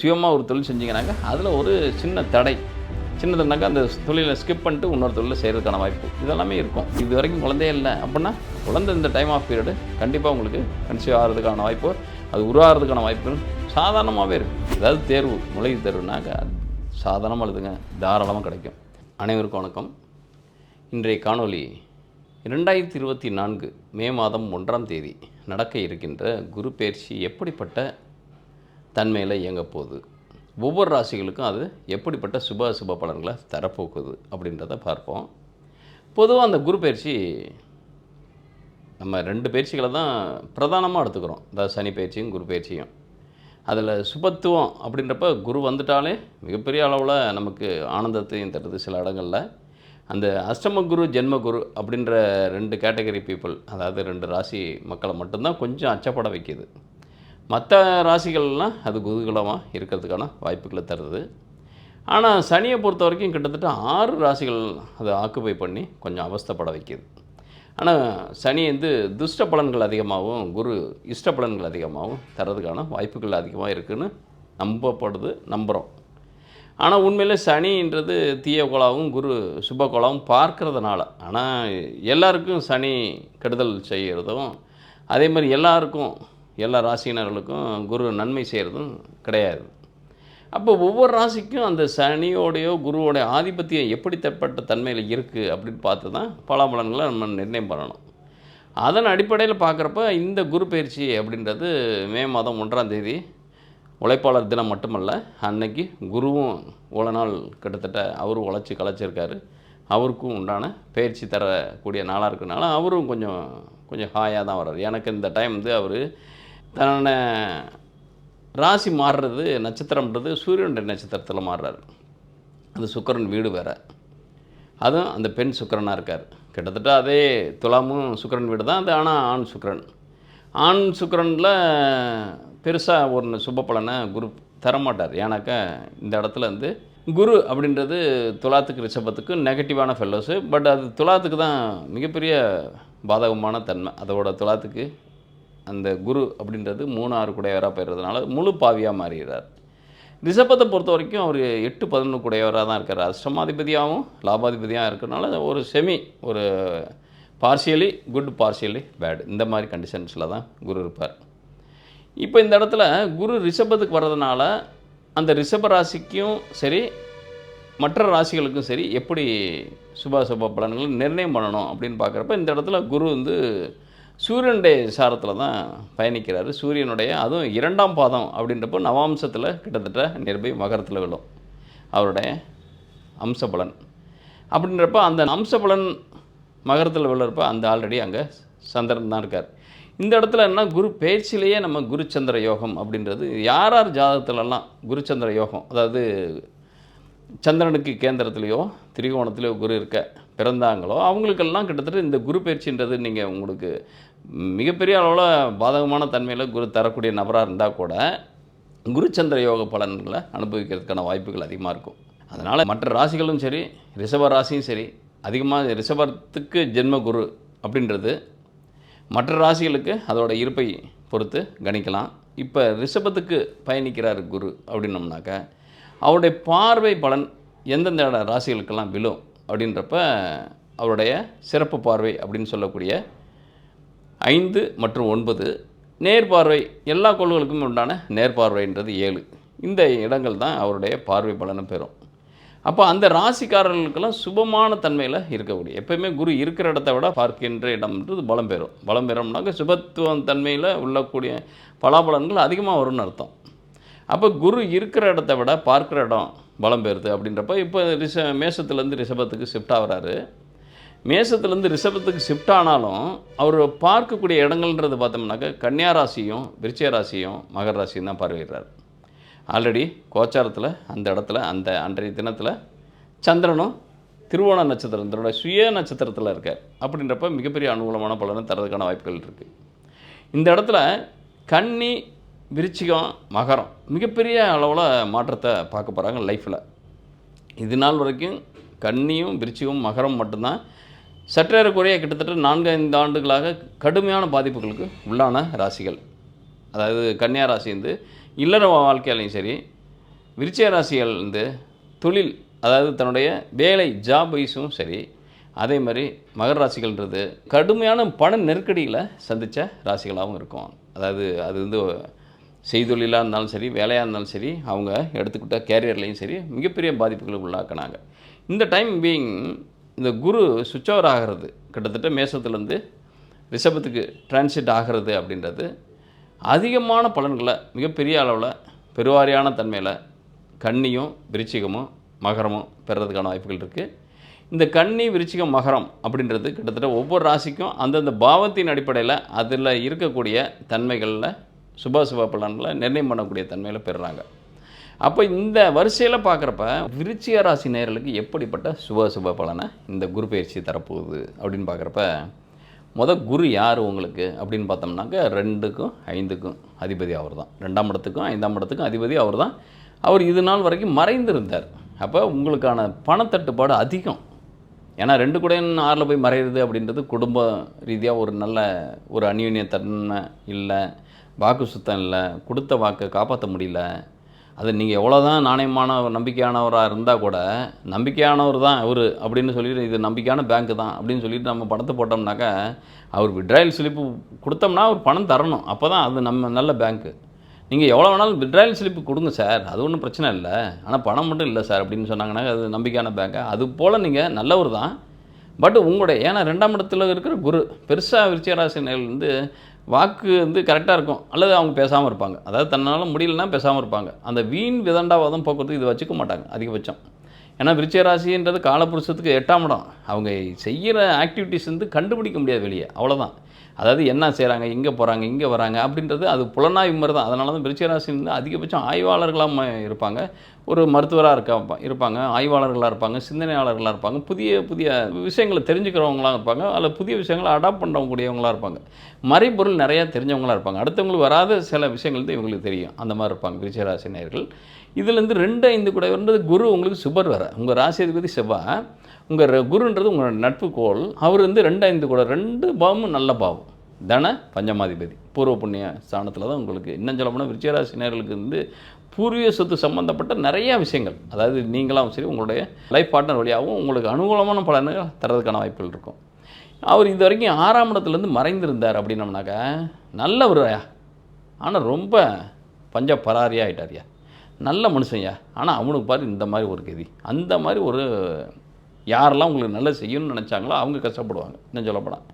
சுயமாக ஒரு தொழில் செஞ்சீங்கன்னாக்கா அதில் ஒரு சின்ன தடை. சின்னதுனாக்கா அந்த தொழிலை ஸ்கிப் பண்ணிட்டு இன்னொரு தொழிலில் செய்கிறதுக்கான வாய்ப்பு. இதெல்லாமே இருக்கும். இது வரைக்கும் குழந்தையே இல்லை அப்படின்னா குழந்தை இந்த டைம் ஆஃப் பீரியடு கண்டிப்பாக உங்களுக்கு கன்சீவ் ஆகிறதுக்கான வாய்ப்பு அது உருவாகிறதுக்கான வாய்ப்பு சாதாரணமாகவே இருக்குது ஏதாவது தேர்வு நுழைவு தேர்வுனாக்கா சாதாரணமாக எழுதுங்க. தாராளமாக கிடைக்கும். அனைவருக்கும் வணக்கம். இன்றைய காணொளி இரண்டாயிரத்தி இருபத்தி நான்கு மே மாதம் ஒன்றாம் தேதி நடக்க இருக்கின்ற குரு பயிற்சி எப்படிப்பட்ட தன்மையில் இயங்க போகுது. ஒவ்வொரு ராசிகளுக்கும் அது எப்படிப்பட்ட சுப சுப பலன்களை தரப்போக்குது அப்படின்றத பார்ப்போம். பொதுவாக அந்த குரு பயிற்சி நம்ம ரெண்டு பயிற்சிகளை தான் பிரதானமாக எடுத்துக்கிறோம். அதாவது சனி பயிற்சியும் குரு பயிற்சியும். அதில் சுபத்துவம் அப்படின்றப்ப குரு வந்துட்டாலே மிகப்பெரிய அளவில் நமக்கு ஆனந்தத்தையும் தருது சில இடங்களில். அந்த அஷ்டம குரு ஜென்ம குரு அப்படின்ற ரெண்டு கேட்டகரி பீப்புள் அதாவது ரெண்டு ராசி மக்களை மட்டும்தான் கொஞ்சம் அச்சப்பட வைக்கிது. மற்ற ராசிகள்லாம் அது குதூகலமாக இருக்கிறதுக்கான வாய்ப்புகளை தருது. ஆனால் சனியை பொறுத்த வரைக்கும் கிட்டத்தட்ட ஆறு ராசிகள் அதை ஆக்குபை பண்ணி கொஞ்சம் அவஸ்தைப்பட வைக்கிது. ஆனால் சனி வந்து துஷ்ட பலன்கள் அதிகமாகவும் குரு இஷ்ட பலன்கள் அதிகமாகவும் தரதுக்கான வாய்ப்புகள் அதிகமாக இருக்குதுன்னு நம்பப்படுது நம்புகிறோம் ஆனால் உண்மையிலே சனின்றது தீய கோளாவும் குரு சுப கோளாவும் பார்க்கறதுனால ஆனால் எல்லாருக்கும் சனி கெடுதல் செய்கிறதும் அதே மாதிரி எல்லாருக்கும் எல்லா ராசியினர்களுக்கும் குரு நன்மை செய்கிறதும் கிடையாது. அப்போ ஒவ்வொரு ராசிக்கும் அந்த சனியோடையோ குருவோடைய ஆதிபத்தியம் எப்படித்தப்பட்ட தன்மையில் இருக்குது அப்படின்னு பார்த்து தான் பலாபலன்களை நம்ம நிர்ணயம் பண்ணணும். அதன் அடிப்படையில் பார்க்குறப்ப இந்த குரு பயிற்சி அப்படின்றது மே மாதம் ஒன்றாம் தேதி உழைப்பாளர் தினம் மட்டுமல்ல அன்னைக்கு குருவும் இவ்வளோ நாள் கிட்டத்தட்ட அவரும் உழைச்சி கலைச்சிருக்காரு. அவருக்கும் உண்டான பயிற்சி தரக்கூடிய நாளாக இருக்கிறனால அவரும் கொஞ்சம் கொஞ்சம் ஹாயாக தான் வர்றார். எனக்கு இந்த டைம் வந்து அவர் தன்னை ராசி மாறுறது நட்சத்திரம்ன்றது சூரியனுடைய நட்சத்திரத்தில் மாறுறாரு. அந்த சுக்கரன் வீடு வேறு. அதுவும் அந்த பெண் சுக்கரனாக இருக்கார். கிட்டத்தட்ட அதே துலாமும் சுக்கரன் வீடு தான் அது ஆனால் ஆண் சுக்கரன். ஆண் சுக்கரனில் பெருசாக ஒரு சுப பலனை குரு தரமாட்டார். ஏன்னாக்கா இந்த இடத்துல வந்து குரு அப்படின்றது துலாத்துக்கு ரிஷபத்துக்கு நெகட்டிவான ஃபெல்லோஸு பட் அது துலாத்துக்கு தான் மிகப்பெரிய பாதகமான தன்மை. அதோட துலாத்துக்கு அந்த குரு அப்படின்றது மூணு ஆறு குடையவராக போயிடுறதுனால முழு பாவியாக மாறிடுறார். ரிஷபத்தை பொறுத்த வரைக்கும் அவர் எட்டு பதினொன்று குடையவராக தான் இருக்கார். அஷ்டமாதிபதியாகவும் லாபாதிபதியாக இருக்கிறனால ஒரு செமி ஒரு பார்ஷியலி குட் பார்ஷியலி பேட் இந்த மாதிரி கண்டிஷன்ஸில் தான் குரு இருப்பார். இப்போ இந்த இடத்துல குரு ரிஷபத்துக்கு வர்றதுனால அந்த ரிஷப ராசிக்கும் சரி மற்ற ராசிகளுக்கும் சரி எப்படி சுப சுப பலன்களை நிர்ணயம் பண்ணணும் அப்படின்னு பார்க்குறப்ப இந்த இடத்துல குரு வந்து சூரியனுடைய சாரத்தில் தான் பயணிக்கிறாரு. சூரியனுடைய அதுவும் இரண்டாம் பாதம் அப்படின்றப்போ நவாம்சத்தில் கிட்டத்தட்ட நிர்பை மகரத்தில் விழும். அவருடைய அம்சபலன். அப்படின்றப்ப அந்த அம்சபலன் மகரத்தில் விழுறப்ப அந்த ஆல்ரெடி அங்கே சந்திரன் தான் இருக்கார். இந்த இடத்துல என்ன குரு பேச்சிலேயே நம்ம குருச்சந்திர யோகம் அப்படின்றது யார் யார் ஜாதகத்துலலாம் குருச்சந்திர யோகம் அதாவது சந்திரனுக்கு கேந்திரத்துலேயோ திரிகோணத்துலேயோ குரு இருக்க பிறந்தாங்களோ அவங்களுக்கெல்லாம் கிட்டத்தட்ட இந்த குரு பயிற்சின்றது நீங்கள் உங்களுக்கு மிகப்பெரிய அளவில் பாதகமான தன்மையில் குரு தரக்கூடிய நபராக இருந்தால் கூட குருச்சந்திர யோக பலன்களை அனுபவிக்கிறதுக்கான வாய்ப்புகள் அதிகமாக இருக்கும். அதனால் மற்ற ராசிகளும் சரி ரிஷப ராசியும் சரி அதிகமாக ரிஷபத்துக்கு ஜென்ம குரு அப்படின்றது மற்ற ராசிகளுக்கு அதோட இருப்பை பொறுத்து கணிக்கலாம். இப்போ ரிஷபத்துக்கு பயணிக்கிறார் குரு அப்படின்னோம்னாக்க அவருடைய பார்வை பலன் எந்தெந்த இட ராசிகளுக்கெல்லாம் விழும் அப்படின்றப்ப அவருடைய சிறப்பு பார்வை அப்படின்னு சொல்லக்கூடிய ஐந்து மற்றும் ஒன்பது நேர்பார்வை எல்லா கோள்களுக்கும் உண்டான நேர்பார்வைன்றது ஏழு. இந்த இடங்கள் தான் அவருடைய பார்வை பலனை பெறும். அப்போ அந்த ராசிக்காரர்களுக்கெல்லாம் சுபமான தன்மையில் இருக்கக்கூடிய எப்பயுமே குரு இருக்கிற இடத்த விட பார்க்கின்ற இடம்ன்றது பலம் பெறும். பலம் பெறும்னாக்க சுபத்துவம் தன்மையில் உள்ளக்கூடிய பலாபலன்கள் அதிகமாக வரும்னு அர்த்தம். அப்போ குரு இருக்கிற இடத்த விட பார்க்குற இடம் பலம் பெறுது அப்படின்றப்ப இப்போ ரிஷ மேஷத்துலேருந்து ரிஷபத்துக்கு ஷிஃப்ட் ஆகிறாரு. மேசத்துலேருந்து ரிஷபத்துக்கு ஷிஃப்ட் ஆனாலும் அவர் பார்க்கக்கூடிய இடங்கள்ன்றது பார்த்தோம்னாக்க கன்னியா ராசியும் விருச்சிக ராசியும் மகர ராசியும் தான் பார்வையிடுறார். ஆல்ரெடி கோச்சாரத்தில் அந்த இடத்துல அந்த அன்றைய தினத்தில் சந்திரனும் திருவோண நட்சத்திரத்தோட சுய நட்சத்திரத்தில் இருக்கார். அப்படின்றப்ப மிகப்பெரிய அனுகூலமான பலனை தரதுக்கான வாய்ப்புகள் இருக்குது இந்த இடத்துல கன்னி விருச்சிகம் மகரம் மிகப்பெரிய அளவில் மாற்றத்தை பார்க்க போகிறாங்க லைஃப்பில் இது நாள் வரைக்கும் கன்னியும் விருச்சிகம் மகரம் மட்டும்தான் சற்றேறக்குறைய கிட்டத்தட்ட நான்கு ஐந்து ஆண்டுகளாக கடுமையான பாதிப்புகளுக்கு உள்ளான ராசிகள். அதாவது கன்னியா ராசி வந்து இல்லற வாழ்க்கையிலையும் சரி விருச்சிக ராசிகள் வந்து தொழில் அதாவது தன்னுடைய வேலை ஜாப் வைஸும் சரி அதே மாதிரி மகர ராசிகள்ன்றது கடுமையான பண நெருக்கடியில் சந்தித்த ராசிகளாகவும் இருக்கும். அதாவது அது வந்து செய்தொழிலாக இருந்தாலும் சரி வேலையாக இருந்தாலும் சரி அவங்க எடுத்துக்கிட்ட கேரியர்லேயும் சரி மிகப்பெரிய பாதிப்புகளுக்கு உள்ளாக்குனாங்க. இந்த டைம் பீயிங் இந்த குரு சுவிட்ச் ஓவர் ஆகிறது கிட்டத்தட்ட மேசத்துலேருந்து ரிஷபத்துக்கு டிரான்சிட் ஆகிறது அப்படின்றது அதிகமான பலன்களை மிகப்பெரிய அளவில் பெருவாரியான தன்மையில் கன்னியும் விருச்சிகமும் மகரமும் பெறதுக்கான வாய்ப்புகள் இருக்குது இந்த கன்னி விருச்சிகம் மகரம் அப்படின்றது கிட்டத்தட்ட ஒவ்வொரு ராசிக்கும் அந்தந்த பாவத்தின் அடிப்படையில் அதில் இருக்கக்கூடிய தன்மைகளில் சுபாசுப பலன்களை நிர்ணயம் பண்ணக்கூடிய தன்மையில் பெறுறாங்க. அப்போ இந்த வரிசையில் பார்க்குறப்ப விருச்சிய ராசி நேர்களுக்கு எப்படிப்பட்ட சுப சுப பலனை இந்த குரு பயிற்சி தரப்போகுது அப்படின்னு பார்க்குறப்ப முத குரு யார் உங்களுக்கு அப்படின்னு பார்த்தோம்னாக்க ரெண்டுக்கும் ஐந்துக்கும் அதிபதி அவர் தான் ரெண்டாம் இடத்துக்கும் ஐந்தாம் இடத்துக்கும் அதிபதி அவர் தான் அவர் இது நாள் வரைக்கும் மறைந்திருந்தார். அப்போ உங்களுக்கான பணத்தட்டுப்பாடு அதிகம். ஏன்னா ரெண்டு கூட ஆறில் போய் மறையிறது அப்படின்றது குடும்ப ரீதியாக ஒரு நல்ல ஒரு அந்யோன்ய தன்மை இல்லை வாக்கு சுத்தம் இல்லை கொடுத்த வாக்கை காப்பாற்ற முடியல அது நீங்கள் எவ்வளோ தான் நாணயமான நம்பிக்கையானவராக இருந்தால் கூட நம்பிக்கையானவர் தான் அவர் அப்படின்னு சொல்லிட்டு இது நம்பிக்கையான பேங்க்கு தான் அப்படின்னு சொல்லிட்டு நம்ம பணத்தை போட்டோம்னாக்கா அவர் விட்ராயல் ஸ்லிப்பு கொடுத்தோம்னா அவர் பணம் தரணும். அப்போ தான் அது நம்ம நல்ல பேங்க்கு நீங்கள் எவ்வளோ வேணாலும் விட்ராயல் ஸ்லிப்பு கொடுங்க சார் அது ஒன்றும் பிரச்சனை இல்லை. ஆனால் பணம் மட்டும் இல்லை சார் அப்படின்னு சொன்னாங்கன்னா அது நம்பிக்கையான பேங்க்கு அது போல் நீங்கள் நல்லவர் தான். பட் உங்களுடைய ஏன்னா ரெண்டாம் இடத்துல இருக்கிற குரு பெருசாக விருச்சிகராசினியர்கள் வந்து வாக்கு வந்து கரெக்டாக இருக்கும். அல்லது அவங்க பேசாமல் இருப்பாங்க. அதாவது தன்னால் முடியலன்னா பேசாமல் இருப்பாங்க. அந்த வீண் விதண்டாவாதம் போக்குவரத்து இது வச்சுக்க மாட்டாங்க அதிகபட்சம். ஏன்னா விருச்சராசின்றது காலபுருஷத்துக்கு எட்டாம் இடம். அவங்க செய்கிற ஆக்டிவிட்டீஸ் வந்து கண்டுபிடிக்க முடியாது வெளியே. அவ்வளோதான் அதாவது என்ன செய்கிறாங்க எங்கே போகிறாங்க இங்கே வராங்க அப்படின்றது அது புலனாய்வு மாதிரி தான். அதனால தான் விருச்சிகராசின்னு அதிகபட்சம் ஆய்வாளர்களாக இருப்பாங்க. ஒரு மருத்துவராக இருக்க இருப்பாங்க ஆய்வாளர்களாக இருப்பாங்க சிந்தனையாளர்களாக இருப்பாங்க புதிய புதிய விஷயங்களை தெரிஞ்சுக்கிறவங்களாக இருப்பாங்க அதில் புதிய விஷயங்களை அடாப்ட் பண்ணக்கூடியவங்களாக இருப்பாங்க. மறைபொருள் நிறையா தெரிஞ்சவங்களாக இருப்பாங்க. அடுத்தவங்களுக்கு வராத சில விஷயங்கள் தான் இவங்களுக்கு தெரியும். அந்த மாதிரி இருப்பாங்க விருச்சிகராசி நேர்கள் இதுலேருந்து ரெண்டு ஐந்து கூட வந்து குரு உங்களுக்கு சுபர் வர உங்கள் ராசி அதிபதி செவ்வா உங்கள் குருன்றது உங்களோட நட்பு கோள் அவர் வந்து ரெண்டு ஐந்து கூட ரெண்டு பாவமும் நல்ல பாவம். தன பஞ்சமாதிபதி. பூர்வ புண்ணிய ஸ்தானத்தில் தான் உங்களுக்கு இன்னும் சொல்ல போனால் விருச்சிகராசி நேர்களுக்கு வந்து பூர்வீக சொத்து சம்மந்தப்பட்ட நிறைய விஷயங்கள். அதாவது நீங்களாம் சரி உங்களுடைய லைஃப் பார்ட்னர் வழியாகவும் உங்களுக்கு அனுகூலமான பலன்கள் தரதுக்கான வாய்ப்புகள் இருக்கும். அவர் இது வரைக்கும் ஆறாம் இடத்துலேருந்து மறைந்திருந்தார் அப்படின்னம்னாக்கா நல்லவரையா ஆனால் ரொம்ப பஞ்ச பராரியாக ஆகிட்டார்யா நல்ல மனுஷன்யா. ஆனால் அவனுக்கு பாரு இந்த மாதிரி ஒரு கதி. அந்த மாதிரி ஒரு யாரெல்லாம் உங்களுக்கு நல்லா செய்யணும்னு நினச்சாங்களோ அவங்க கஷ்டப்படுவாங்க. இன்னும் சொல்லப்போனால்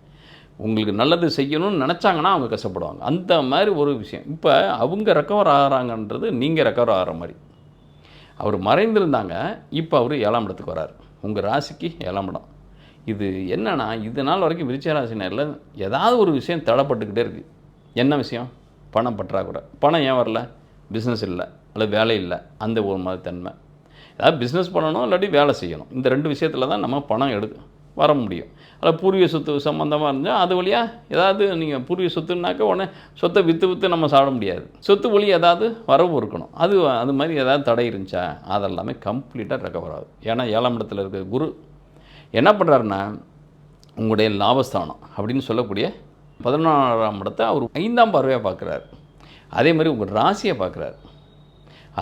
உங்களுக்கு நல்லது செய்யணும்னு நினச்சாங்கன்னா அவங்க கஷ்டப்படுவாங்க. அந்த மாதிரி ஒரு விஷயம். இப்போ அவங்க ரெக்கவர் ஆகிறாங்கன்றது நீங்கள் ரெக்கவர் ஆகிற மாதிரி. அவர் மறைந்திருந்தாங்க. இப்போ அவர் ஏழாம் இடத்துக்கு வரார். உங்கள் ராசிக்கு ஏழாம் இடம். இது என்னென்னா இது நாள் வரைக்கும் விருச்ச ராசி நேரில் ஏதாவது ஒரு விஷயம் தடைப்பட்டுக்கிட்டே இருக்குது என்ன விஷயம்? பணம் பற்றாக்குறை. பணம் ஏன் வரல? பிஸ்னஸ் இல்லை. அல்லது வேலை இல்லை. அந்த ஒரு மாதிரி தன்மை. ஏதாவது பிஸ்னஸ் பண்ணணும் இல்லாட்டி வேலை செய்யணும். இந்த ரெண்டு விஷயத்தில் தான் நம்ம பணம் எடுக்கணும் வர முடியும். அதில் பூர்வீக சொத்து சம்மந்தமாக இருந்தால் அது வழியாக ஏதாவது நீங்கள் பூர்வீக சொத்துனாக்க உடனே சொத்தை விற்று விற்று நம்ம சாப்பிட முடியாது. சொத்து வழி ஏதாவது வரவு இருக்கணும். அது அது மாதிரி ஏதாவது தடை இருந்துச்சா? அதெல்லாமே கம்ப்ளீட்டாக ரெக்கவர் ஆகுது. ஏன்னா ஏழாம் இடத்துல இருக்கிற குரு என்ன பண்ணுறாருன்னா உங்களுடைய லாபஸ்தானம் அப்படின்னு சொல்லக்கூடிய பதினொன்றாம் இடத்தை அவர் ஐந்தாம் பார்வையாக பார்க்குறாரு. அதே மாதிரி உங்கள் ராசியை பார்க்குறாரு.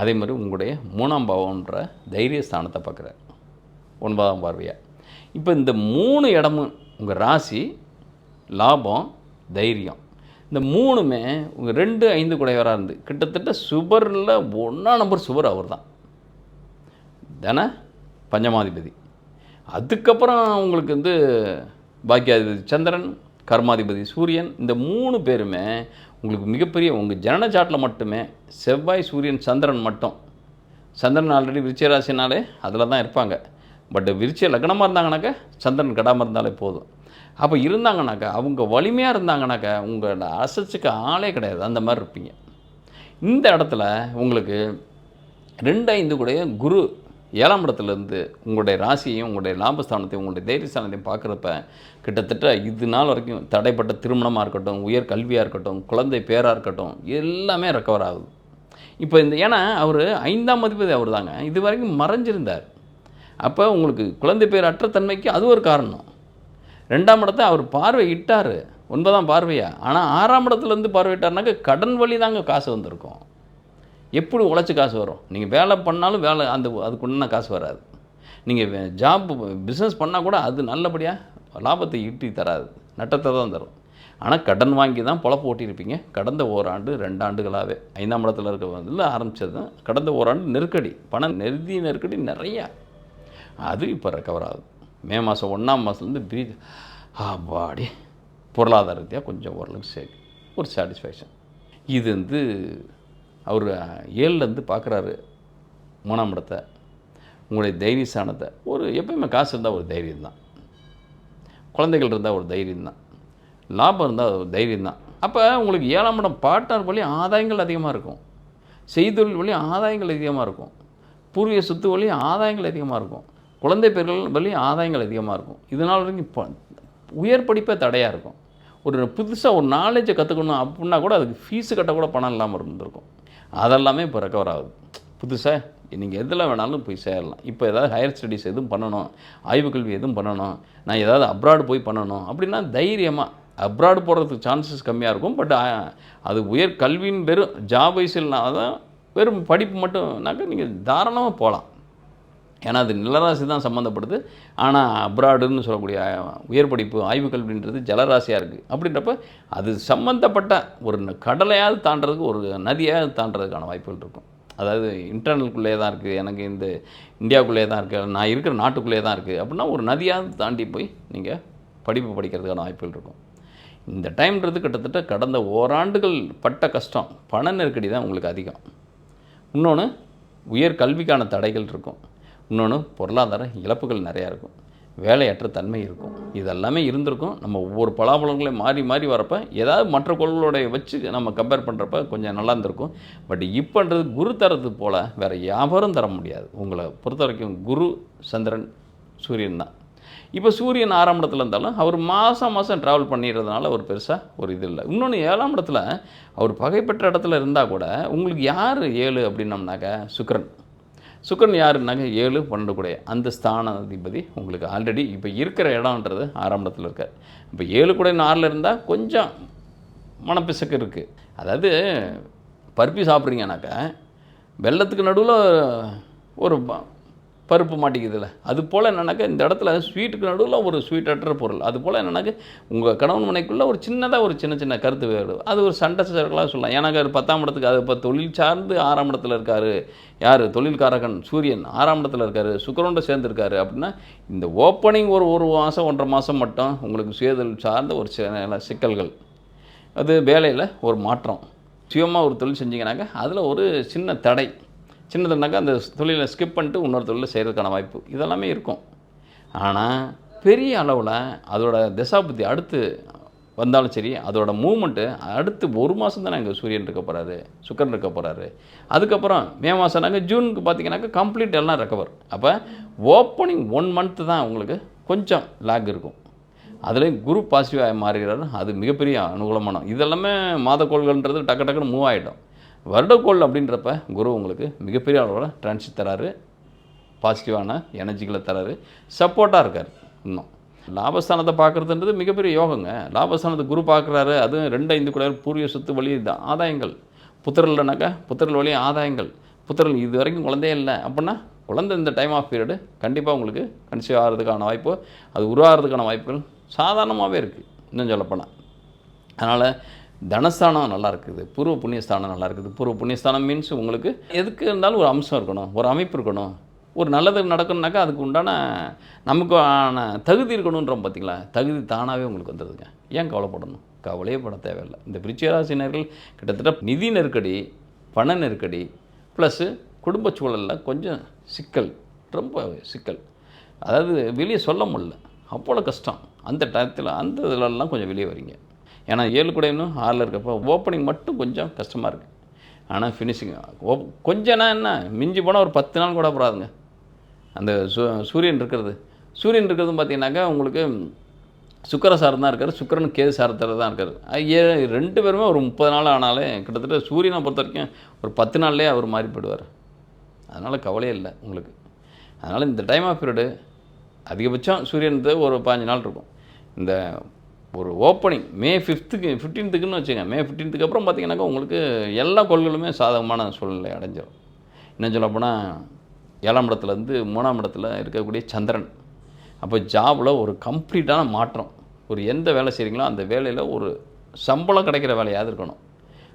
அதே மாதிரி உங்களுடைய மூணாம் பாவம்ன்ற தைரிய ஸ்தானத்தை பார்க்குறாரு. ஒன்பதாம் பார்வையாக இப்போ இந்த மூணு இடமும் உங்கள் ராசி லாபம் தைரியம். இந்த மூணுமே உங்கள் ரெண்டு ஐந்து குடையவராக இருந்து கிட்டத்தட்ட சுபரில் ஒன்றா நம்பர் சுபர் அவர் தான் தானே பஞ்சமாதிபதி. அதுக்கப்புறம் உங்களுக்கு வந்து பாக்கியாதிபதி சந்திரன் கர்மாதிபதி சூரியன் இந்த மூணு பேருமே உங்களுக்கு மிகப்பெரிய உங்கள் ஜனன சாட்டில் மட்டுமே செவ்வாய் சூரியன் சந்திரன் மட்டும். சந்திரன் ஆல்ரெடி விருச்சிக ராசினாலே அதில் தான் இருப்பாங்க. பட் விருச்சிய லக்னமாக இருந்தாங்கனாக்கா சந்திரன் கெடாமல் இருந்தாலே போதும். அப்போ இருந்தாங்கனாக்கா அவங்க வலிமையாக இருந்தாங்கனாக்கா உங்களோட அசைச்சுக்க ஆளே கிடையாது. அந்த மாதிரி இருப்பீங்க. இந்த இடத்துல உங்களுக்கு ரெண்டு ஐந்து கூடைய குரு ஏழாம் இடத்துலேருந்து உங்களுடைய ராசியையும் உங்களுடைய லாபஸ்தானத்தையும் உங்களுடைய தைரியஸ்தானத்தையும் பார்க்குறப்ப கிட்டத்தட்ட இது நாள் வரைக்கும் தடைப்பட்ட திருமணமாக இருக்கட்டும் உயர் கல்வியாக இருக்கட்டும் குழந்தை பேராக இருக்கட்டும் எல்லாமே ரெக்கவர் ஆகுது. இப்போ இந்த ஏன்னா அவர் ஐந்தாம் அதிபதி அவர் தாங்க இது வரைக்கும் மறைஞ்சிருந்தார். அப்போ உங்களுக்கு குழந்தை பேர் அற்ற தன்மைக்கு அது ஒரு காரணம். ரெண்டாம் இடத்தை அவர் பார்வை இட்டார் ஒன்பதாம் பார்வையா? ஆனால் ஆறாம் இடத்துலேருந்து பார்வையிட்டார்னாக்க கடன் வழி தாங்க காசு வந்திருக்கும். எப்படி உழைச்சி காசு வரும்? நீங்கள் வேலை பண்ணாலும் வேலை அந்த அதுக்குன்னா காசு வராது. நீங்கள் ஜாப் பிஸ்னஸ் பண்ணால் கூட அது நல்லபடியாக லாபத்தை ஈட்டி தராது. நட்டத்தை தான் தரும். ஆனால் கடன் வாங்கி தான் பொழப்பு ஓட்டியிருப்பீங்க. கடந்த ஓராண்டு ரெண்டாண்டுகளாகவே ஐந்தாம் இடத்துல இருக்க வந்து ஆரம்பித்தது தான். கடந்த ஓராண்டு நெருக்கடி பணம் நெருதி நெருக்கடி நிறையா. அது இப்போ ரெக்கவர் ஆகுது. மே மாதம் ஒன்றாம் மாதத்துலேருந்து பிரீத் பாடி. பொருளாதார ரீதியாக கொஞ்சம் ஓரளவுக்கு சரி. ஒரு சாட்டிஸ்ஃபேக்ஷன் இது வந்து அவர் ஏழுலேருந்து பார்க்குறாரு மூணாம் இடத்தை. உங்களுடைய தைரியஸ்தானத்தை ஒரு எப்பயுமே காசு இருந்தால் ஒரு தைரியம் தான். குழந்தைகள் இருந்தால் ஒரு தைரியம் தான். லாபம் இருந்தால் ஒரு தைரியம் தான். அப்போ உங்களுக்கு ஏழாம் இடம் பார்ட்னர் வழி ஆதாயங்கள் அதிகமாக இருக்கும். செய்தொழில் வழி ஆதாயங்கள் அதிகமாக இருக்கும். பூர்வீக சொத்து வழி ஆதாயங்கள் அதிகமாக இருக்கும். குழந்தை பெயர்கள் வழி ஆதாயங்கள் அதிகமாக இருக்கும். இதனால் வரைக்கும் இப்போ உயர் படிப்பே தடையாக இருக்கும். ஒரு புதுசாக ஒரு நாலேஜை கற்றுக்கணும் அப்படின்னா கூட அதுக்கு ஃபீஸு கட்ட கூட பணம் இல்லாமல் இருந்திருக்கும். அதெல்லாமே இப்போ ரெக்கவர் ஆகுது. புதுசாக நீங்கள் எதில் வேணாலும் போய் சேரலாம். இப்போ ஏதாவது ஹையர் ஸ்டடீஸ் எதுவும் பண்ணணும். ஆய்வு கல்வி எதுவும் பண்ணணும். நான் ஏதாவது அப்ராடு போய் பண்ணணும். அப்படின்னா தைரியமாக அப்ராடு போகிறதுக்கு சான்சஸ் கம்மியாக இருக்கும். பட் அது உயர் கல்வின்னு வெறும் ஜாப் வைஸில்னா தான் வெறும் படிப்பு மட்டும்னாக்கா நீங்கள் தாராளமாக போகலாம் ஏன்னா அது நிலராசி தான் சம்மந்தப்படுது ஆனால் அப்ராடுன்னு சொல்லக்கூடிய உயர் படிப்பு ஆய்வு கல்வின்றது ஜலராசியாக இருக்குது அப்படின்றப்ப அது சம்மந்தப்பட்ட ஒரு கடலையாவது தாண்டதுக்கு ஒரு நதியாவது தாண்டதுக்கான வாய்ப்புகள் இருக்கும். அதாவது இன்டர்னல்குள்ளே தான் இருக்குது எனக்கு இந்த இந்தியாவுக்குள்ளே தான் இருக்குது நான் இருக்கிற நாட்டுக்குள்ளே தான் இருக்குது அப்படின்னா ஒரு நதியாவது தாண்டி போய் நீங்கள் படிப்பு படிக்கிறதுக்கான வாய்ப்புகள் இருக்கும். இந்த டைம்ன்றது கிட்டத்தட்ட கடந்த ஓராண்டுகள் பட்ட கஷ்டம். பண நெருக்கடி தான் உங்களுக்கு அதிகம். இன்னொன்று உயர் கல்விக்கான தடைகள் இருக்கும். இன்னொன்று பொருளாதார இழப்புகள் நிறையா இருக்கும். வேலையற்ற தன்மை இருக்கும். இதெல்லாமே இருந்திருக்கும். நம்ம ஒவ்வொரு பலாபலங்களையும் மாறி மாறி வரப்போ ஏதாவது மற்ற கொள்களோடைய வச்சு நம்ம கம்பேர் பண்ணுறப்ப கொஞ்சம் நல்லா இருந்திருக்கும். பட் இப்போன்றது குரு தரது போல் வேறு யாவரும் தர முடியாது. உங்களை பொறுத்த வரைக்கும் குரு சந்திரன் சூரியன் தான். இப்போ சூரியன் ஆறாம் இடத்துல இருந்தாலும் அவர் மாதம் மாதம் ட்ராவல் பண்ணிடுறதுனால ஒரு பெருசாக ஒரு இது இல்லை. இன்னொன்று ஏழாம் இடத்துல அவர் பகைப்பெற்ற இடத்துல இருந்தால் கூட உங்களுக்கு யார் ஏழு அப்படின்னம்னாக்க சுக்கிரன். சுக்கரன் யாருன்னாங்க ஏழு பன்னெண்டு கூட. அந்த ஸ்தானாதிபதி உங்களுக்கு ஆல்ரெடி இப்போ இருக்கிற இடம்ன்றது ஆறாம் இடத்துல இருக்கார். இப்போ ஏழு கூட ஆறில் இருந்தால் கொஞ்சம் மனப்பிசக்கு இருக்குது அதாவது பருப்பி சாப்பிட்றீங்கனாக்கா வெள்ளத்துக்கு நடுவில் ஒரு பருப்பு மாட்டிக்குதுல்ல. அது போல் என்னென்னாக்கா இந்த இடத்துல ஸ்வீட்டுக்கு நடுவில் ஒரு ஸ்வீட் அற்ற பொருள். அது போல் என்னென்னாக்கா உங்கள் கணவன் மனைக்குள்ளே ஒரு சின்னதாக ஒரு சின்ன சின்ன கருத்து வேறு. அது ஒரு சண்டை சர்க்கலாக சொல்லலாம். ஏன்னாக்கா அது பத்தாம் இடத்துக்கு அது இப்போ தொழில் சார்ந்து ஆறாம் இடத்துல இருக்கார். யார்? தொழில்காரகன் சூரியன் ஆறாம் இடத்துல இருக்கார். சுக்கரோண்ட சேர்ந்துருக்காரு அப்படின்னா இந்த ஓப்பனிங் ஒரு ஒரு மாதம் ஒன்றரை மாதம் மட்டும் உங்களுக்கு சுயதொழில் சார்ந்த ஒரு சில சிக்கல்கள். அது வேலையில் ஒரு மாற்றம். சுயமாக ஒரு தொழில் செஞ்சிங்கனாக்கா அதில் ஒரு சின்ன தடை. சின்னதுனாக்கா அந்த தொழிலை ஸ்கிப் பண்ணிட்டு இன்னொரு தொழிலை செய்கிறதுக்கான வாய்ப்பு. இதெல்லாமே இருக்கும். ஆனால் பெரிய அளவில் அதோட திசாபுத்தி அடுத்து வந்தாலும் சரி அதோட மூமெண்ட்டு அடுத்து ஒரு மாதம் தானே அங்கே சூரியன் இருக்க போகிறாரு சுக்கரன் இருக்க போகிறாரு அதுக்கப்புறம் மே மாதம்னாக்க ஜூனுக்கு பார்த்தீங்கன்னாக்கா கம்ப்ளீட் எல்லாம் ரெக்கவர் அப்போ ஓப்பனிங் ஒன் மந்த்து தான் உங்களுக்கு கொஞ்சம் லேக் இருக்கும். அதுலேயும் குரு பாசிட்டிவாக மாறுகிறாரு. அது மிகப்பெரிய அனுகூலமான இதெல்லாமே மாதக்கோள்கள்ன்றது டக்கு டக்குன்னு மூவ் ஆகிடும் வருடக்கோள் அப்படின்றப்ப குரு உங்களுக்கு மிகப்பெரிய அளவில் டிரான்சிட் தராரு. பாசிட்டிவான எனர்ஜிகளை தராரு. சப்போர்ட்டாக இருக்கார் இன்னும். லாபஸ்தானத்தை பார்க்குறதுன்றது மிகப்பெரிய யோகங்க. லாபஸ்தானத்தை குரு பார்க்குறாரு. அதுவும் ரெண்டு ஐந்து கூட பூர்வீக சொத்து வழி ஆதாயங்கள். புத்திரல்னாக்கா புத்திரல் வழி ஆதாயங்கள். புத்திரல் இது வரைக்கும் குழந்தையே இல்லை. அப்படின்னா குழந்தை இந்த டைம் ஆஃப் பீரியடு கண்டிப்பாக உங்களுக்கு கன்சீவ் ஆகிறதுக்கான வாய்ப்பு அது உருவாகிறதுக்கான வாய்ப்புகள் சாதாரணமாகவே இருக்குது இன்னும் சொல்லப்போனால் அதனால் தனஸ்தானம் நல்லா இருக்குது பூர்வ புண்ணியஸ்தானம் நல்லா இருக்குது பூர்வ புண்ணியஸ்தானம் மீன்ஸ் உங்களுக்கு எதுக்கு இருந்தாலும் ஒரு அம்சம் இருக்கணும் ஒரு அமைப்பு இருக்கணும். ஒரு நல்லது நடக்கணும்னாக்கா அதுக்கு உண்டான நமக்கான தகுதி இருக்கணுன்றோம் பார்த்தீங்களா தகுதி தானாகவே உங்களுக்கு வந்துடுதுங்க ஏன் கவலைப்படணும்? கவலையே பட தேவையில்லை. இந்த விருச்சிகராசினர்கள் கிட்டத்தட்ட நிதி நெருக்கடி பண நெருக்கடி ப்ளஸ்ஸு குடும்ப சூழலில் கொஞ்சம் சிக்கல் ரொம்ப சிக்கல். அதாவது வெளியே சொல்ல முடியல. அவ்வளோ கஷ்டம். அந்த டயத்தில் அந்த இதுலலாம் கொஞ்சம் வெளியே வரீங்க. ஏன்னா ஏழு கூட இன்னும் ஆறில் இருக்கப்போ ஓப்பனிங் மட்டும் கொஞ்சம் கஷ்டமாக இருக்குது ஆனால் ஃபினிஷிங் ஓப் கொஞ்சம்னா என்ன மிஞ்சி போனால் ஒரு பத்து நாள் கூட போகாதுங்க அந்த சூ சூரியன் இருக்கிறது. சூரியன் இருக்கிறது பார்த்தீங்கன்னாக்கா உங்களுக்கு சுக்கர சாரம் தான் இருக்கார் சுக்கரன் கேது சாரத்தில் தான் இருக்கார். ஏ ரெண்டு பேருமே ஒரு முப்பது நாள் ஆனாலே கிட்டத்தட்ட சூரியனை பொறுத்த வரைக்கும் ஒரு பத்து நாள்லேயே அவர் மாறி போயிடுவார். அதனால் கவலையே இல்லை உங்களுக்கு. அதனால் இந்த டைம் ஆஃப் பீரியடு அதிகபட்சம் சூரியன் ஒரு பாஞ்சு நாள் இருக்கும். இந்த ஒரு ஓப்பனிங் மே ஃபிஃப்த்துக்கு ஃபிஃப்டீன்த்துக்குன்னு வச்சுங்க மே ஃபிஃப்டீன்த்துக்கு அப்புறம் பார்த்தீங்கன்னாக்கா உங்களுக்கு எல்லா கொள்கைகளுமே சாதகமான சூழ்நிலை அடைஞ்சிடும் என்ன சொல்லப்போனால் ஏழாம் இடத்துலேருந்து மூணாம் இடத்துல இருக்கக்கூடிய சந்திரன். அப்போ ஜாபில் ஒரு கம்ப்ளீட்டான மாற்றம். ஒரு எந்த வேலை செய்கிறீங்களோ அந்த வேலையில் ஒரு சம்பளம் கிடைக்கிற வேலையாவது இருக்கணும்.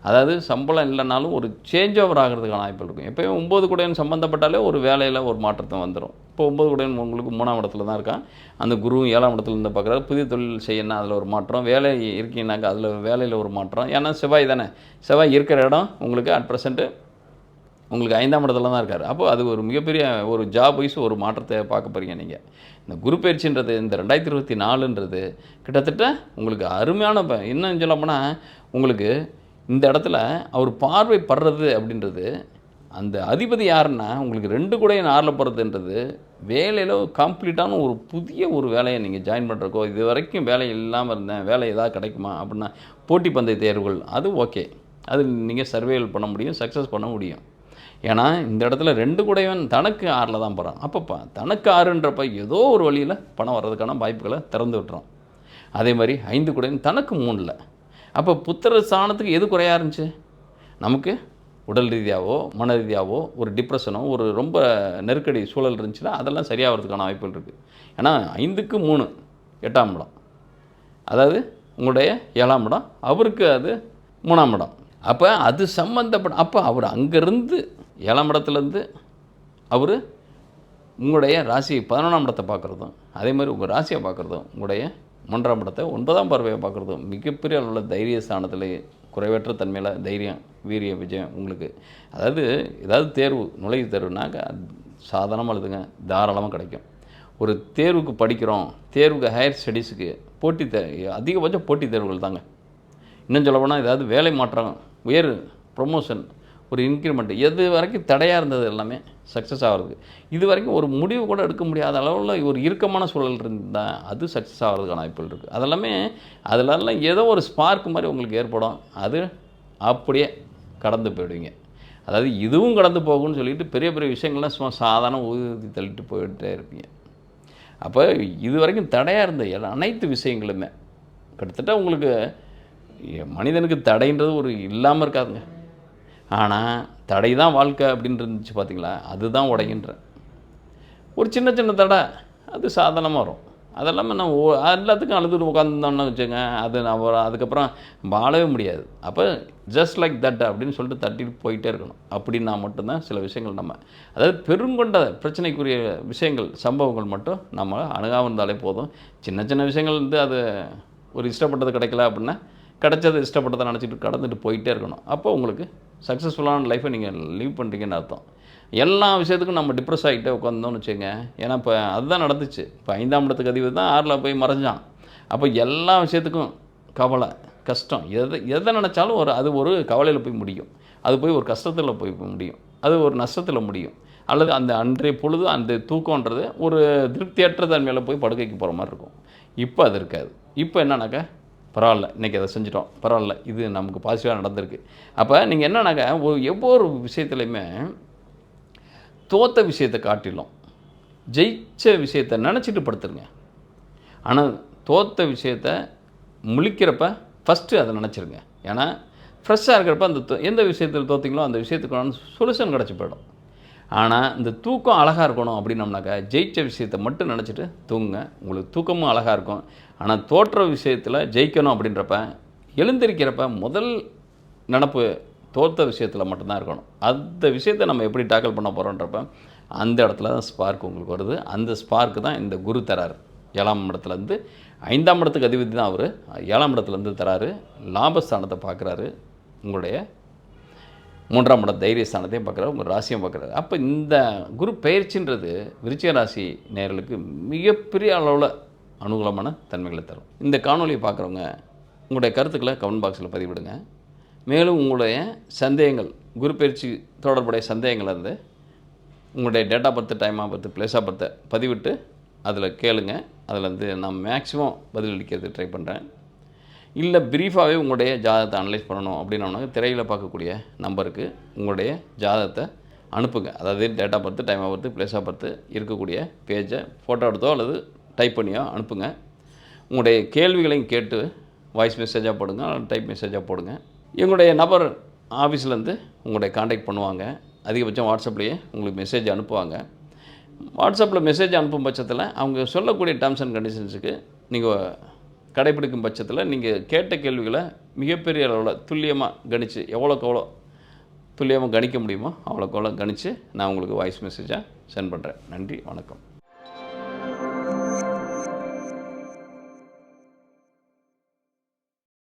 அதாவது சம்பளம் இல்லைனாலும் ஒரு சேஞ்ச் ஓவர் ஆகிறதுக்கான வாய்ப்புகள் இருக்கும். எப்போயும் ஒம்பது குடையன் சம்மந்தப்பட்டாலே ஒரு வேலையில் ஒரு மாற்றத்தை வந்துடும் இப்போ ஒம்பது குடையன் உங்களுக்கு மூணாம் இடத்துல தான் இருக்கான். அந்த குருவும் ஏழாம் இடத்துல இருந்து பார்க்குறாரு. புதிய தொழில் செய்யணும் அதில் ஒரு மாற்றம். வேலை இருக்கீங்கன்னாக்கா அதில் வேலையில் ஒரு மாற்றம். ஏன்னா செவ்வாய் தானே. செவ்வாய் இருக்கிற இடம் உங்களுக்கு அட் ப்ரெசென்ட்டு உங்களுக்கு ஐந்தாம் இடத்துல தான் இருக்கார். அப்போ அது ஒரு மிகப்பெரிய ஒரு ஜாப் வைஸ் ஒரு மாற்றத்தை பார்க்க போகிறீங்க நீங்கள் இந்த குரு பயிற்சின்றது இந்த ரெண்டாயிரத்தி இருபத்தி நாலுன்றது கிட்டத்தட்ட உங்களுக்கு அருமையான ப- இன்னும் சொல்லப்போனால் உங்களுக்கு இந்த இடத்துல அவர் பார்வை படுறது அப்படின்றது அந்த அதிபதி யாருன்னா உங்களுக்கு ரெண்டு கூடையும் ஆறில் போகிறதுன்றது வேலையில் கம்ப்ளீட்டான ஒரு புதிய ஒரு வேலையை நீங்கள் ஜாயின் பண்ணுறக்கோ இது வரைக்கும் வேலை இல்லாமல் இருந்தேன் வேலை ஏதாவது கிடைக்குமா அப்படின்னா போட்டி பந்தய தேர்வுகள் அது ஓகே அது நீங்கள் சர்வேல் பண்ண முடியும் சக்ஸஸ் பண்ண முடியும். ஏன்னா இந்த இடத்துல ரெண்டு கூடையவன் தனக்கு ஆறில் தான் போகிறான் அப்பப்போ தனக்கு ஆறுன்றப்ப ஏதோ ஒரு வழியில் பணம் வர்றதுக்கான வாய்ப்புகளை திறந்து விட்டுறோம் அதே மாதிரி ஐந்து கூடையன் தனக்கு மூணில். அப்போ புத்திர ஸ்தானத்துக்கு எது குறையா இருந்துச்சு? நமக்கு உடல் ரீதியாகவோ மன ரீதியாகவோ ஒரு டிப்ரெஷனோ ஒரு ரொம்ப நெருக்கடி சூழல் இருந்துச்சுன்னா அதெல்லாம் சரியாகிறதுக்கான வாய்ப்புகள் இருக்குது ஏன்னா ஐந்துக்கு மூணு எட்டாம் இடம். அதாவது உங்களுடைய ஏழாம் இடம் அவருக்கு அது மூணாம் இடம். அப்போ அது சம்மந்தப்பட்ட அப்போ அவர் அங்கேருந்து ஏழாம் இடத்துலேருந்து அவர் உங்களுடைய ராசி பதினொன்றாம் இடத்தை பார்க்குறதும் அதே மாதிரி உங்கள் ராசியை பார்க்குறதும் உங்களுடைய மூன்றாம் இடத்தை ஒன்பதாம் பார்வையை பார்க்குறதும் மிகப்பெரிய அளவில் தைரிய ஸ்தானத்தில் குறைவற்ற தன்மையில் தைரியம் வீரிய விஜயம் உங்களுக்கு. அதாவது ஏதாவது தேர்வு நுழைவுத் தேர்வுனாக்க சாதாரணமாக எழுதுங்க தாராளமாக கிடைக்கும். ஒரு தேர்வுக்கு படிக்கிறோம் தேர்வுக்கு ஹையர் ஸ்டடீஸுக்கு போட்டி தே அதிகபட்ச போட்டி தேர்வுகள் தாங்க. இன்னும் சொல்ல போனால் ஏதாவது வேலை மாற்றம் உயர் ப்ரொமோஷன் ஒரு இன்க்ரிமெண்ட் எது வரைக்கும் தடையாக இருந்தது எல்லாமே சக்ஸஸ் ஆகிறது இது வரைக்கும் ஒரு முடிவு கூட எடுக்க முடியாத அளவில் ஒரு இறுக்கமான சூழல் இருந்தால் அது சக்ஸஸ் ஆகிறதுக்கான வாய்ப்புகள் இருக்குது அதெல்லாமே அதிலெல்லாம் ஏதோ ஒரு ஸ்பார்க் மாதிரி உங்களுக்கு ஏற்படும். அது அப்படியே கடந்து போயிடுவீங்க. அதாவது இதுவும் கடந்து போகும்னு சொல்லிட்டு பெரிய பெரிய விஷயங்கள்லாம் சும்மா சாதாரண ஊதி தள்ளிட்டு போயிட்டே இருப்பீங்க. அப்போ இது வரைக்கும் தடையாக இருந்த எல்லா அனைத்து விஷயங்களுமே கிட்டத்தட்ட உங்களுக்கு மனிதனுக்கு தடைன்றது ஒரு இல்லாமல் இருக்காதுங்க. ஆனால் தடை தான் வாழ்க்கை அப்படின்னு இருந்துச்சு பார்த்தீங்களா அதுதான் உடைகின்ற. ஒரு சின்ன சின்ன தடை அது சாதாரணமாக வரும். அதெல்லாமே நான் ஓ எல்லாத்துக்கும் அழுதுட்டு உட்காந்துருந்தோம்னு வச்சுங்க அது நான் அதுக்கப்புறம் வாழவே முடியாது. அப்போ ஜஸ்ட் லைக் தட் அப்படின்னு சொல்லிட்டு தட்டிட்டு போயிட்டே இருக்கணும். அப்படின்னா மட்டும்தான் சில விஷயங்கள் நம்ம அதாவது பெருங்கொண்ட பிரச்சனைக்குரிய விஷயங்கள் சம்பவங்கள் மட்டும் நம்ம அணுகாமல் இருந்தாலே போதும். சின்ன சின்ன விஷயங்கள் வந்து அது ஒரு இஷ்டப்பட்டது கிடைக்கல அப்படின்னா கிடைச்சது இஷ்டப்பட்டதை நினச்சிட்டு கடந்துட்டு போயிட்டே இருக்கணும். அப்போ உங்களுக்கு சக்ஸஸ்ஃபுல்லான லைஃப்பை நீங்கள் லீவ் பண்ணுறீங்கன்னு அர்த்தம். எல்லா விஷயத்துக்கும் நம்ம டிப்ரெஸ் ஆகிட்டே உட்காந்தோம்னு வச்சுங்க ஏன்னா இப்போ அதுதான் நடந்துச்சு. இப்போ ஐந்தாம் இடத்துக்கு அதிபதி தான் ஆறில் போய் மறைஞ்சான். அப்போ எல்லா விஷயத்துக்கும் கவலை கஷ்டம் எதை எதை நினச்சாலும் ஒரு அது ஒரு கவலையில் போய் முடியும். அது போய் ஒரு கஷ்டத்தில் போய் முடியும். அது ஒரு நஷ்டத்தில் முடியும். அல்லது அந்த அன்றைய பொழுது அந்த தூக்கம்ன்றது ஒரு திருப்தியற்ற தன்மையில் போய் படுக்கைக்கு போகிற மாதிரி இருக்கும். இப்போ அது இருக்காது. இப்போ என்னன்னாக்கா பரவாயில்ல இன்றைக்கி அதை செஞ்சிட்டோம். பரவாயில்ல இது நமக்கு பாசிட்டிவாக நடந்திருக்கு. அப்போ நீங்கள் என்னன்னாக்கா ஒரு எவ்வொரு விஷயத்துலையுமே தோத்த விஷயத்தை காட்டிலும் ஜெயிச்ச விஷயத்தை நினச்சிட்டு படுத்துருங்க. ஆனால் தோத்த விஷயத்த முழிக்கிறப்ப ஃபஸ்ட்டு அதை நினச்சிருங்க. ஏன்னா ஃப்ரெஷ்ஷாக இருக்கிறப்ப அந்த தோ- எந்த விஷயத்தில் தோத்திங்களோ அந்த விஷயத்துக்கான சொல்யூஷன் கிடச்சி போயிடும். ஆனால் இந்த தூக்கம் அழகாக இருக்கணும் அப்படின்னம்னாக்கா ஜெயிச்ச விஷயத்தை மட்டும் நினச்சிட்டு தூங்குங்க. உங்களுக்கு தூக்கமும் அழகாக இருக்கும். ஆனால் தோற்ற விஷயத்தில் ஜெயிக்கணும் அப்படின்றப்ப எழுந்திருக்கிறப்ப முதல் நினப்பு தோற்ற விஷயத்தில் மட்டும்தான் இருக்கணும். அந்த விஷயத்தை நம்ம எப்படி டேக்கிள் பண்ண போகிறோன்றப்ப அந்த இடத்துல தான் ஸ்பார்க் உங்களுக்கு வருது. அந்த ஸ்பார்க்கு தான் இந்த குரு தராரு. ஏழாம் இடத்துலேருந்து ஐந்தாம் இடத்துக்கு அதிபதி தான் அவர். ஏழாம் இடத்துலேருந்து தராரு. லாபஸ்தானத்தை பார்க்குறாரு. உங்களுடைய மூன்றாம் இடம் தைரியஸ்தானத்தையும் பார்க்குறாரு. உங்கள் ராசியும் பார்க்குறாரு. அப்போ இந்த குரு பயிற்சின்றது விருச்சிக ராசி நேர்களுக்கு மிகப்பெரிய அளவில் அனுகூலமான தன்மைகளை தரும். இந்த காணொலியை பார்க்குறவங்க உங்களுடைய கருத்துக்களை கமெண்ட் பாக்ஸில் பதிவிடுங்க. மேலும் உங்களுடைய சந்தேகங்கள் குரு பயிற்சி தொடர்புடைய சந்தேகங்கள் இருந்து உங்களுடைய data birth time of birth place of பர்த்தை பதிவிட்டு அதில் கேளுங்க. அதில் வந்து நான் மேக்ஸிமம் பதிலளிக்கிறதுக்கு ட்ரை பண்ணுறேன் இல்லை ப்ரீஃபாகவே உங்களுடைய ஜாதகத்தை அனலைஸ் பண்ணணும் அப்படின்னா திரையில் பார்க்கக்கூடிய நம்பருக்கு உங்களுடைய ஜாதகத்தை அனுப்புங்க. அதாவது date of birth time of birth place of birth இருக்கக்கூடிய பேஜை ஃபோட்டோ எடுத்தோ அல்லது டைப் பண்ணியோ அனுப்புங்க. உங்களுடைய கேள்விகளையும் கேட்டு வாய்ஸ் மெசேஜாக போடுங்க டைப் மெசேஜாக போடுங்க. எங்களுடைய நபர் ஆஃபீஸ்லேருந்து உங்களுடைய காண்டாக்ட் பண்ணுவாங்க. அதிகபட்சம் வாட்ஸ்அப்லேயே உங்களுக்கு மெசேஜ் அனுப்புவாங்க. வாட்ஸ்அப்பில் மெசேஜ் அனுப்பும் பட்சத்தில் அவங்க சொல்லக்கூடிய டேர்ம்ஸ் அண்ட் கண்டிஷன்ஸுக்கு நீங்கள் கடைபிடிக்கும் பட்சத்தில் நீங்கள் கேட்ட கேள்விகளை மிகப்பெரிய அளவில் துல்லியமாக கணித்து எவ்வளோக்கு எவ்வளோ துல்லியமாக கணிக்க முடியுமோ அவ்வளோக்கு அவ்வளோ கணித்து நான் உங்களுக்கு வாய்ஸ் மெசேஜாக சென்ட் பண்ணுறேன் நன்றி வணக்கம்.